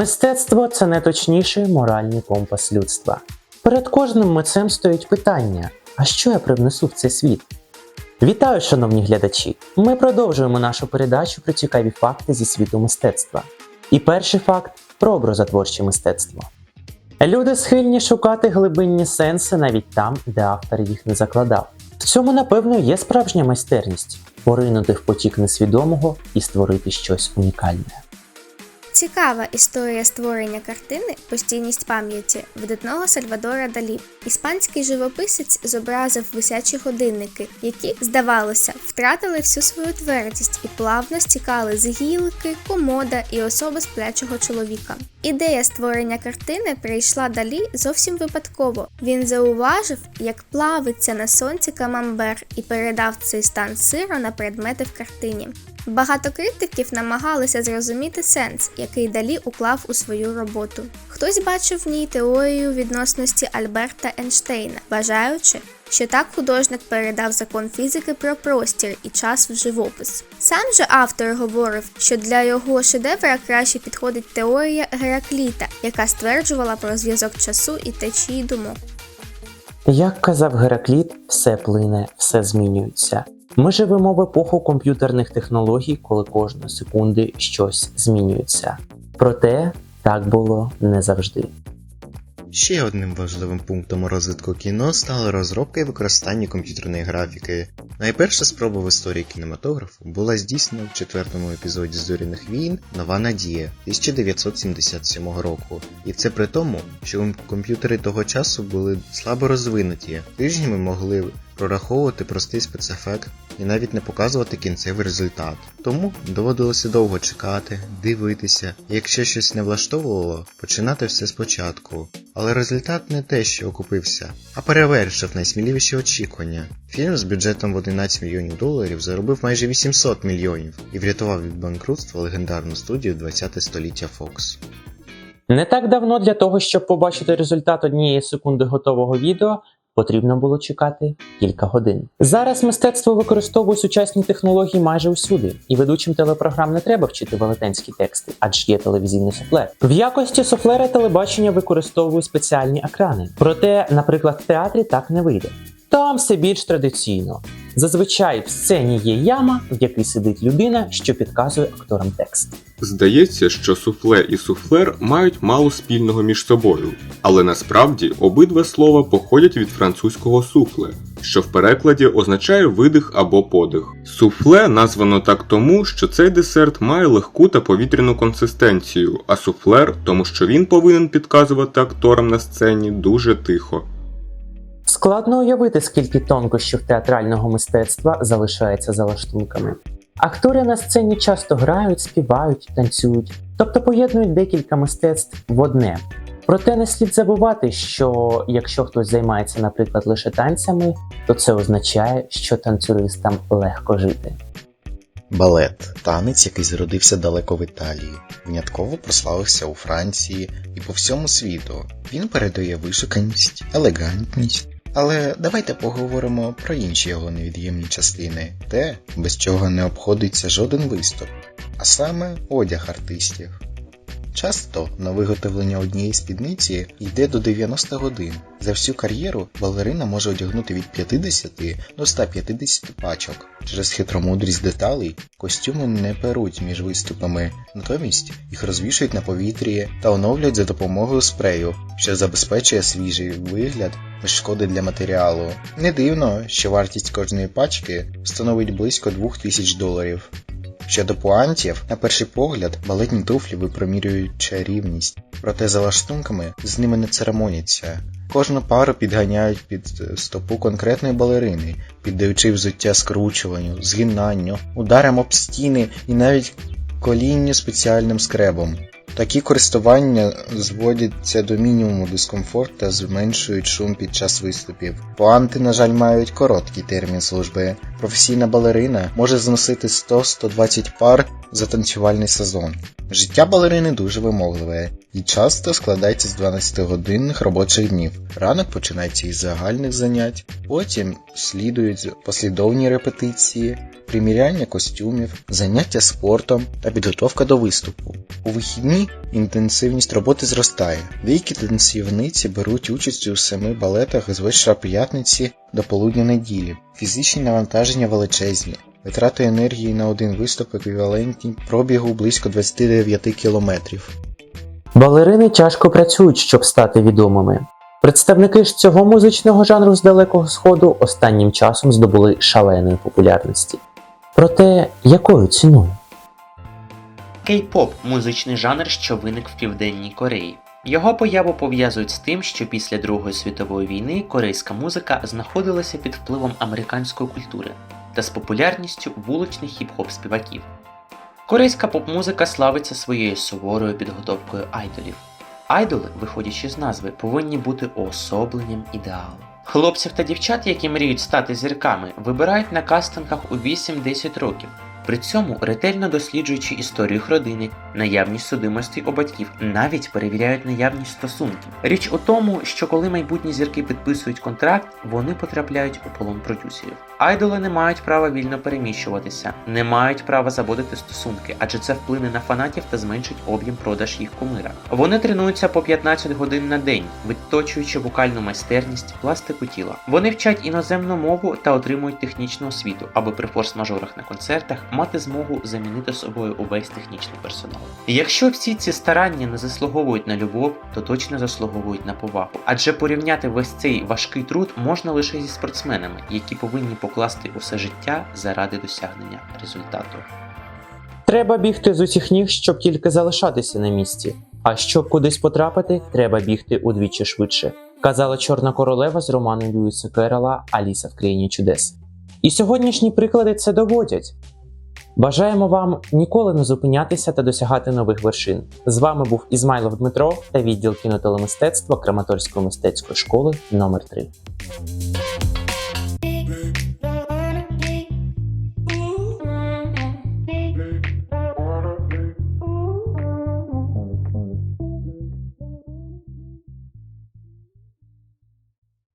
Мистецтво це найточніший моральний компас людства. Перед кожним митцем стоїть питання: а що я привнесу в цей світ? Вітаю, шановні глядачі! Ми продовжуємо нашу передачу про цікаві факти зі світу мистецтва. І перший факт про образотворче мистецтво. Люди схильні шукати глибинні сенси навіть там, де автор їх не закладав. В цьому, напевно, є справжня майстерність поринути в потік несвідомого і створити щось унікальне. Цікава історія створення картини Постійність пам'яті видатного Сальвадора Далі. Іспанський живописець зобразив висячі годинники, які, здавалося, втратили всю свою твердість і плавно стікали з гілки, комода і особи сплячого чоловіка. Ідея створення картини прийшла далі зовсім випадково. Він зауважив, як плавиться на сонці камамбер і передав цей стан сиру на предмети в картині. Багато критиків намагалися зрозуміти сенс, який Далі уклав у свою роботу. Хтось бачив в ній теорію відносності Альберта Ейнштейна, вважаючи, що так художник передав закон фізики про простір і час в живопис. Сам же автор говорив, що для його шедевра краще підходить теорія Геракліта, яка стверджувала про зв'язок часу і течії думок. Як казав Геракліт, все плине, все змінюється. Ми живемо в епоху комп'ютерних технологій, коли кожної секунди щось змінюється. Проте так було не завжди. Ще одним важливим пунктом розвитку кіно стала розробка і використання комп'ютерної графіки. Найперша спроба в історії кінематографу була здійснена в четвертому епізоді Зоряних війн Нова Надія 1977 року. І це при тому, що комп'ютери того часу були слабо розвинуті, тижнями могли прораховувати простий спецефект і навіть не показувати кінцевий результат. Тому доводилося довго чекати, дивитися, і якщо щось не влаштовувало, починати все спочатку. Але результат не те, що окупився, а перевершив найсміливіші очікування. Фільм з бюджетом в 11 мільйонів доларів заробив майже 800 мільйонів і врятував від банкрутства легендарну студію 20 століття Fox. Не так давно для того, щоб побачити результат однієї секунди готового відео, потрібно було чекати кілька годин. Зараз мистецтво використовує сучасні технології майже усюди, і ведучим телепрограм не треба вчити велетенські тексти, адже є телевізійний суфлер. В якості суфлера телебачення використовує спеціальні екрани. Проте, наприклад, в театрі так не вийде. Там все більш традиційно. Зазвичай в сцені є яма, в якій сидить людина, що підказує акторам текст. Здається, що суфле і суфлер мають мало спільного між собою, але насправді обидва слова походять від французького суфле, що в перекладі означає видих або подих. Суфле названо так тому, що цей десерт має легку та повітряну консистенцію, а суфлер тому, що він повинен підказувати акторам на сцені дуже тихо. Складно уявити, скільки тонкощів театрального мистецтва залишається за лаштунками. Актори на сцені часто грають, співають, танцюють, тобто поєднують декілька мистецтв в одне. Проте не слід забувати, що якщо хтось займається, наприклад, лише танцями, то це означає, що танцюристам легко жити. Балет танець, який зародився далеко в Італії, винятково прославився у Франції і по всьому світу. Він передає вишуканість, елегантність. Але давайте поговоримо про інші його невід'ємні частини, те, без чого не обходиться жоден виступ, а саме одяг артистів. Часто на виготовлення однієї спідниці йде до 90 годин. За всю кар'єру балерина може одягнути від 50 до 150 пачок. Через хитромудрість деталей костюми не перуть між виступами, натомість їх розвішують на повітрі та оновлюють за допомогою спрею, що забезпечує свіжий вигляд без шкоди для матеріалу. Не дивно, що вартість кожної пачки становить близько 2000 доларів. Щодо пуантів, на перший погляд, балетні туфлі випромірюють чарівність, проте за лаштунками з ними не церемоняться. Кожну пару підганяють під стопу конкретної балерини, піддаючи взуття скручуванню, згинанню, ударам об стіни і навіть колінню спеціальним скребом. Такі користування зводяться до мінімуму дискомфорт та зменшують шум під час виступів. Пуанти, на жаль, мають короткий термін служби. Професійна балерина може зносити 100-120 пар за танцювальний сезон. Життя балерини дуже вимогливе. І часто складається з 12-годинних робочих днів. Ранок починається із загальних занять, потім слідують послідовні репетиції, приміряння костюмів, заняття спортом та підготовка до виступу. У вихідні інтенсивність роботи зростає. Деякі танцівниці беруть участь у семи балетах з вечора п'ятниці до полудня неділі. Фізичні навантаження величезні. Витрати енергії на один виступ еквівалентні пробігу близько 29 кілометрів. Балерини тяжко працюють, щоб стати відомими. Представники ж цього музичного жанру з Далекого Сходу останнім часом здобули шаленої популярності. Проте якою ціною? Кей-поп музичний жанр, що виник в Південній Кореї. Його появу пов'язують з тим, що після Другої світової війни корейська музика знаходилася під впливом американської культури та з популярністю вуличних хіп-хоп співаків. Корейська поп-музика славиться своєю суворою підготовкою айдолів. Айдоли, виходячи з назви, повинні бути уособленням ідеалу. Хлопців та дівчат, які мріють стати зірками, вибирають на кастингах у 8-10 років. При цьому ретельно досліджуючи історію їх родини, наявність судимості у батьків, навіть перевіряють наявність стосунків. Річ у тому, що коли майбутні зірки підписують контракт, вони потрапляють у полон продюсерів. Айдоли не мають права вільно переміщуватися, не мають права заводити стосунки, адже це вплине на фанатів та зменшить об'єм продаж їх кумира. Вони тренуються по 15 годин на день, відточуючи вокальну майстерність, пластику тіла. Вони вчать іноземну мову та отримують технічну освіту, аби при форс-мажорах на концертах мати змогу замінити собою увесь технічний персонал. Якщо всі ці старання не заслуговують на любов, то точно заслуговують на повагу. Адже порівняти весь цей важкий труд можна лише зі спортсменами, які повинні покласти усе життя заради досягнення результату. Треба бігти з усіх ніг, щоб тільки залишатися на місці. А щоб кудись потрапити, треба бігти удвічі швидше, казала чорна королева з роману Льюіса Керрела Аліса в країні чудес. І сьогоднішні приклади це доводять. Бажаємо вам ніколи не зупинятися та досягати нових вершин. З вами був Ізмайлов Дмитро та відділ кінотелемистецтва Краматорської мистецької школи номер 3